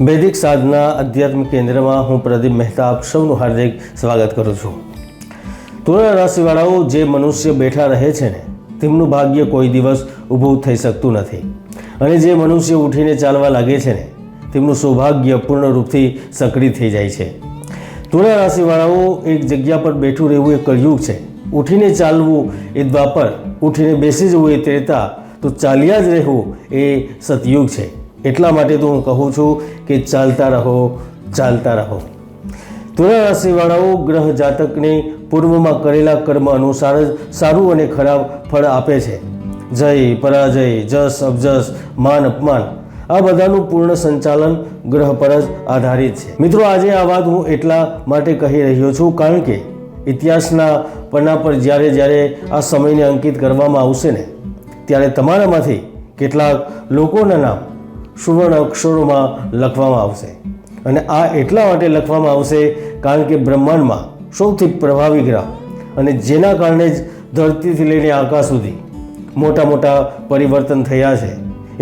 વૈદિક સાધના અધ્યાત્મ કેન્દ્રમાં હું પ્રદીપ મહેતા આપ સૌનું હાર્દિક સ્વાગત કરું છું. તુલા રાશિવાળાઓ જે મનુષ્ય બેઠા રહે છે ને, તેમનું ભાગ્ય કોઈ દિવસ ઊભું થઈ શકતું નથી. અને જે મનુષ્ય ઉઠીને ચાલવા લાગે છે ને, તેમનું સૌભાગ્ય પૂર્ણ રૂપથી સક્રિય થઈ જાય છે. તુલા રાશિવાળાઓ એક જગ્યા પર બેઠું રહેવું એ કળિયુગ છે. ઉઠીને ચાલવું એ દ્વાપર, ઉઠીને બેસી જવું એ ત્રેતા, તો ચાલ્યા જ રહેવું એ સતયુગ છે. એટલા માટે તો હું કહું છું કે ચાલતા રહો ચાલતા રહો. તુલા રાશિવાળાઓ ગ્રહ જાતકને પૂર્વમાં કરેલા કર્મ અનુસાર જ સારું અને ખરાબ ફળ આપે છે. જય, પરાજય, જસ અબજસ માન, અપમાન, આ બધાનું પૂર્ણ સંચાલન ગ્રહ પર જ આધારિત છે. મિત્રો, આજે આ વાત હું એટલા માટે કહી રહ્યો છું કારણ કે ઇતિહાસના પન્ના પર જ્યારે જ્યારે આ સમયને અંકિત કરવામાં આવશે ને, ત્યારે તમારામાંથી કેટલાક લોકોના નામ સુવર્ણ અક્ષરોમાં લખવામાં આવશે. અને આ એટલા માટે લખવામાં આવશે કારણ કે બ્રહ્માંડમાં સૌથી પ્રભાવી ગ્રહ અને જેના કારણે જ ધરતીથી લઈને આકાશ સુધી મોટા મોટા પરિવર્તન થયા છે.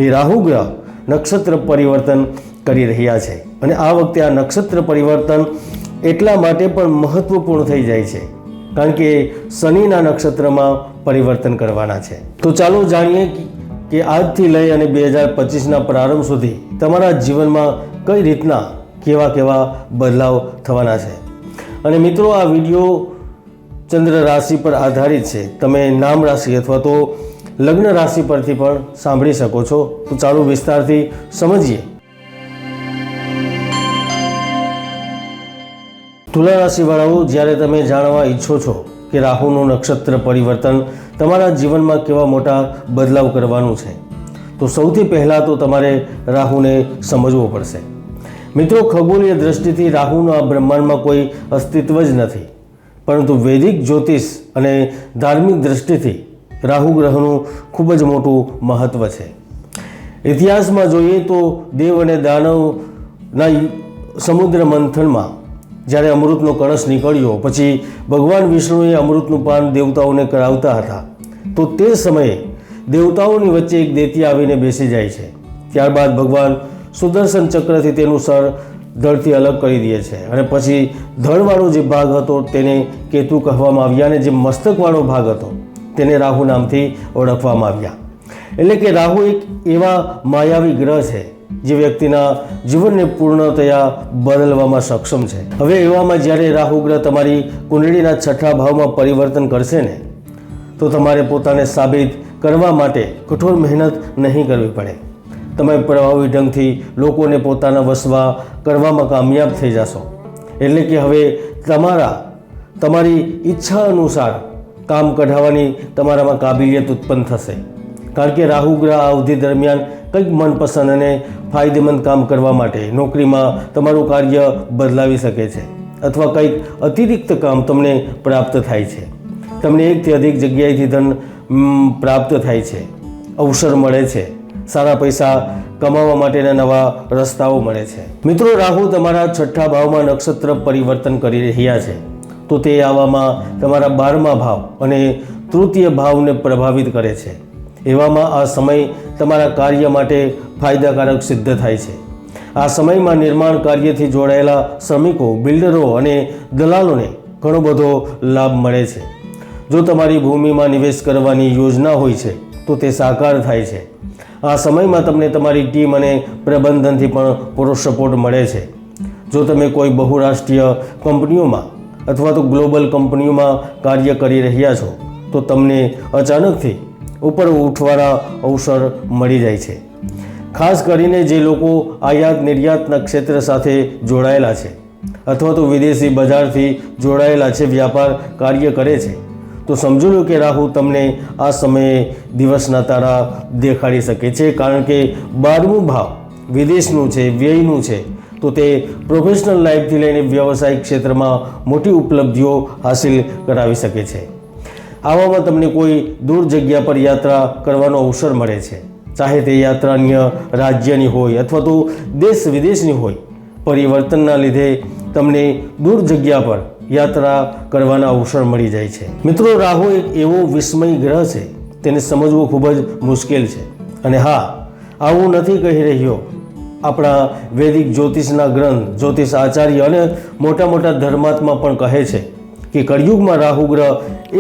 એ રાહુ ગ્રહ નક્ષત્ર પરિવર્તન કરી રહ્યા છે. અને આ વખતે આ નક્ષત્ર પરિવર્તન એટલા માટે પણ મહત્વપૂર્ણ થઈ જાય છે કારણ કે શનિના નક્ષત્રમાં પરિવર્તન કરવાના છે. તો ચાલો જાણીએ કે આજથી લઈ અને બે હજાર પચીસના પ્રારંભ સુધી તમારા જીવનમાં કઈ રીતના કેવા કેવા બદલાવ થવાના છે? અને મિત્રો, આ વીડિયો ચંદ્ર રાશિ પર આધારિત છે. તમે નામ રાશિ અથવા તો લગ્ન રાશિ પરથી પણ સાંભળી શકો છો. તો ચાલુ વિસ્તારથી સમજીએ. તુલા રાશિવાળાઓ, જ્યારે તમે જાણવા ઈચ્છો છો કે રાહુનું નક્ષત્ર પરિવર્તન તમારા જીવનમાં કેવા મોટા બદલાવ કરવાનું છે? તો સૌથી પહેલાં તો તમારે રાહુને સમજવો પડશે. મિત્રો ખગોળીય દ્રષ્ટિથી રાહુનું આ બ્રહ્માંડમાં કોઈ અસ્તિત્વ જ નથી. પરંતુ વૈદિક જ્યોતિષ અને ધાર્મિક દ્રષ્ટિથી રાહુ ગ્રહનું ખૂબ જ મોટું મહત્ત્વ છે. ઇતિહાસમાં જોઈએ તો દેવ અને દાનવના સમુદ્ર મંથનમાં જ્યારે અમૃતનો કળશ નીકળ્યો, પછી ભગવાન વિષ્ણુએ અમૃતનું પાન દેવતાઓને કરાવતા હતા, તો તે સમયે દેવતાઓની વચ્ચે એક દેતી આવીને બેસી જાય છે. ત્યારબાદ ભગવાન સુદર્શન ચક્રથી તેનું સર ધળથી અલગ કરી દે છે અને પછી ધળવાળો જે ભાગ હતો તેને કેતુ કહેવામાં આવ્યા અને જે મસ્તકવાળો ભાગ હતો તેને રાહુ નામથી ઓળખવામાં આવ્યા. એટલે કે રાહુ એક એવા માયાવી ગ્રહ છે જે વ્યક્તિના જીવનને પૂર્ણતયા બદલવામાં સક્ષમ છે. હવે એવામાં જ્યારે રાહુ ગ્રહ તમારી કુંડળીના છઠ્ઠા ભાવમાં પરિવર્તન કરશે ને, તો તમારે પોતાને સાબિત કરવા માટે કઠોર મહેનત નહીં કરવી પડે. તમે પ્રભાવી ઢંગથી લોકોને પોતાના વસવા કરવામાં કામયાબ થઈ જશો. એટલે કે હવે તમારા, તમારી ઈચ્છા અનુસાર કામ કઢાવવાની તમારામાં કાબિલિયત ઉત્પન્ન થશે. કારણ કે રાહુ ગ્રહ આ અવધિ દરમિયાન કંઈક મનપસંદ અને ફાયદેમંદ કામ કરવા માટે નોકરીમાં તમારું કાર્ય બદલાવી શકે છે અથવા કંઈક અતિરિક્ત કામ તમને પ્રાપ્ત થાય છે. તમને એકથી અધિક જગ્યાએથી ધન પ્રાપ્ત થાય છે. અવસર મળે છે. સારા પૈસા કમાવા માટેના નવા રસ્તાઓ મળે છે. મિત્રો, રાહુ તમારા છઠ્ઠા ભાવમાં નક્ષત્ર પરિવર્તન કરી રહ્યા છે. તો તે આવામાં તમારા બારમા ભાવ અને તૃતીય ભાવને પ્રભાવિત કરે છે. એવામાં આ સમય તમારા કાર્ય માટે ફાયદાકારક સિદ્ધ થાય છે. આ સમયમાં નિર્માણ કાર્યથી જોડાયેલા શ્રમિકો, બિલ્ડરો અને દલાલોને ઘણો બધો લાભ મળે છે. જો તમારી ભૂમિમાં નિવેશ કરવાની યોજના હોય છે, તો તે સાકાર થાય છે. આ સમયમાં તમને તમારી ટીમ અને પ્રબંધનથી પણ પૂરો સપોર્ટ મળે છે. જો તમે કોઈ બહુરાષ્ટ્રીય કંપનીઓમાં અથવા તો ગ્લોબલ કંપનીઓમાં કાર્ય કરી રહ્યા છો, તો તમને અચાનકથી ઉપર ઉઠવાના અવસર મળી જાય છે. ખાસ કરીને જે લોકો આયાત નિર્યાતના ક્ષેત્ર સાથે જોડાયેલા છે અથવા તો વિદેશી બજારથી જોડાયેલા છે, વ્યાપાર કાર્ય કરે છે, તો સમજો લો કે રાહુ તમને આ સમયે દિવસના તારા દેખાડી શકે છે, કારણ કે બારમું ભાવ વિદેશનું છે, વ્યયનું છે, તો તે પ્રોફેશનલ લાઈફથી લઈને વ્યવસાયિક ક્ષેત્રમાં મોટી ઉપલબ્ધિઓ હાસિલ કરાવી શકે છે. આવામાં તમને કોઈ દૂર જગ્યા પર યાત્રા કરવાનો અવસર મળે છે. ચાહે તે યાત્રા અન્ય રાજ્યની હોય અથવા તો દેશ વિદેશની હોય, પરિવર્તનના લીધે તમને દૂર જગ્યા પર યાત્રા કરવાના અવસર મળી જાય છે. મિત્રો, રાહુ એક એવો વિસ્મય ગ્રહ છે, તેને સમજવું ખૂબ જ મુશ્કેલ છે. અને હા, આવું નથી કહી રહ્યો. આપણા વૈદિક જ્યોતિષના ગ્રંથ જ્યોતિષ આચાર્ય અને મોટા મોટા ધર્માત્મા પણ કહે છે કે કળિયુગમાં રાહુ ગ્રહ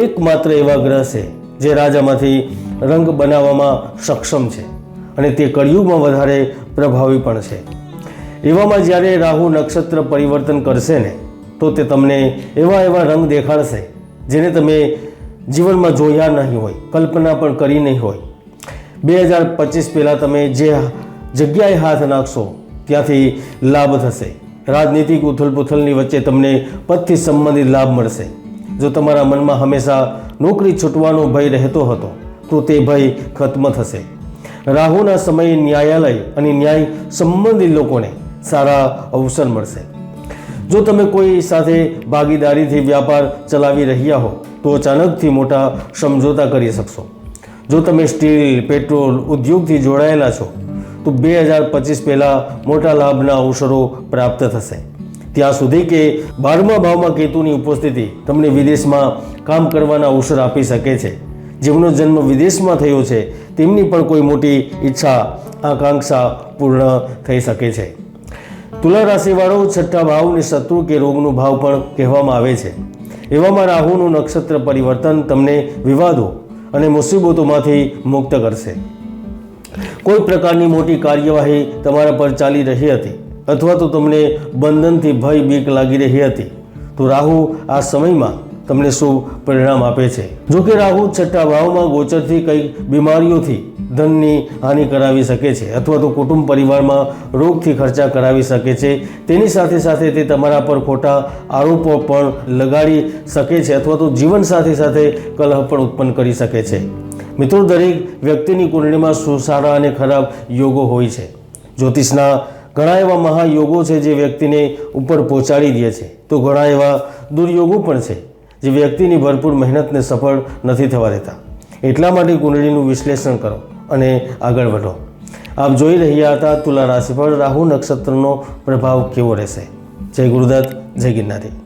એકમાત્ર એવા ગ્રહ છે જે રાજામાંથી રંગ બનાવવામાં સક્ષમ છે અને તે કળિયુગમાં વધારે પ્રભાવી પણ છે. એવામાં જ્યારે રાહુ નક્ષત્ર પરિવર્તન કરશે ને, તો તે તમને એવા એવા રંગ દેખાડશે જેને તમે જીવનમાં જોયા નહીં હોય, કલ્પના પણ કરી નહીં હોય. બે હજાર પચીસ પહેલાં તમે જે જગ્યાએ હાથ નાખશો, ત્યાંથી લાભ થશે. રાજનીતિક ઉથલપુથલની વચ્ચે તમને પદથી સંબંધિત લાભ મળશે. જો તમારા મનમાં હંમેશા નોકરી છૂટવાનો ભય રહેતો હતો, તો તે ભય ખત્મ થશે. રાહુના સમયે ન્યાયાલય અને ન્યાય સંબંધિત લોકોને સારા અવસર મળશે. જો તમે કોઈ સાથે ભાગીદારીથી વ્યાપાર ચલાવી રહ્યા હો, તો અચાનકથી મોટા સમજોતા કરી શકશો. જો તમે સ્ટીલ, પેટ્રોલ ઉદ્યોગથી જોડાયેલા છો તો બે હજાર પચીસ પહેલાં મોટા લાભના અવસરો પ્રાપ્ત થશે. ત્યાં સુધી કે બારમા ભાવમાં કેતુની ઉપસ્થિતિ તમને વિદેશમાં કામ કરવાના અવસર આપી શકે છે. જેમનો જન્મ વિદેશમાં થયો છે, તેમની પણ કોઈ મોટી ઈચ્છા, આકાંક્ષા પૂર્ણ થઈ શકે છે. તુલા રાશિવાળો છઠ્ઠા ભાવને શત્રુ કે રોગનો ભાવ પણ કહેવામાં આવે છે. એવામાં રાહુનું નક્ષત્ર પરિવર્તન તમને વિવાદો અને મુસીબતોમાંથી મુક્ત કરશે. કોઈ પ્રકારની મોટી કાર્યવાહી તમારા પર ચાલી રહી હતી અથવા તો તમને બંધનથી ભય બીક લાગી રહી હતી? તો રાહુ આ સમયમાં તમને શુભ પરિણામ આપે છે? જો કે રાહુ છઠ્ઠા ભાવમાં ગોચરથી કંઈક બીમારીઓથી ધનની હાનિ કરાવી શકે છે અથવા તો કુટુંબ પરિવારમાં રોગથી ખર્ચા કરાવી શકે છે. તેની સાથે સાથે તે તમારા પર ખોટા આરોપો પણ લગાડી શકે છે અથવા તો જીવન સાથે સાથે કલહ પણ ઉત્પન્ન કરી શકે છે. મિત્રો, દરેક વ્યક્તિની કુંડળીમાં શું સારા અને ખરાબ યોગો હોય છે. જ્યોતિષના ઘણા એવા મહાયોગો છે જે વ્યક્તિને ઉપર પહોંચાડી દે છે. તો ઘણા એવા દુર્યોગો પણ છે જે વ્યક્તિની ભરપૂર મહેનતને સફળ નથી થવા દેતા. એટલા માટે કુંડળીનું વિશ્લેષણ કરો અને આગળ વધો. આપ જોઈ રહ્યા હતા તુલા રાશિ પર રાહુ નક્ષત્રનો પ્રભાવ કેવો રહેશે? જય ગુરુદત્ત, જય ગિરનારી.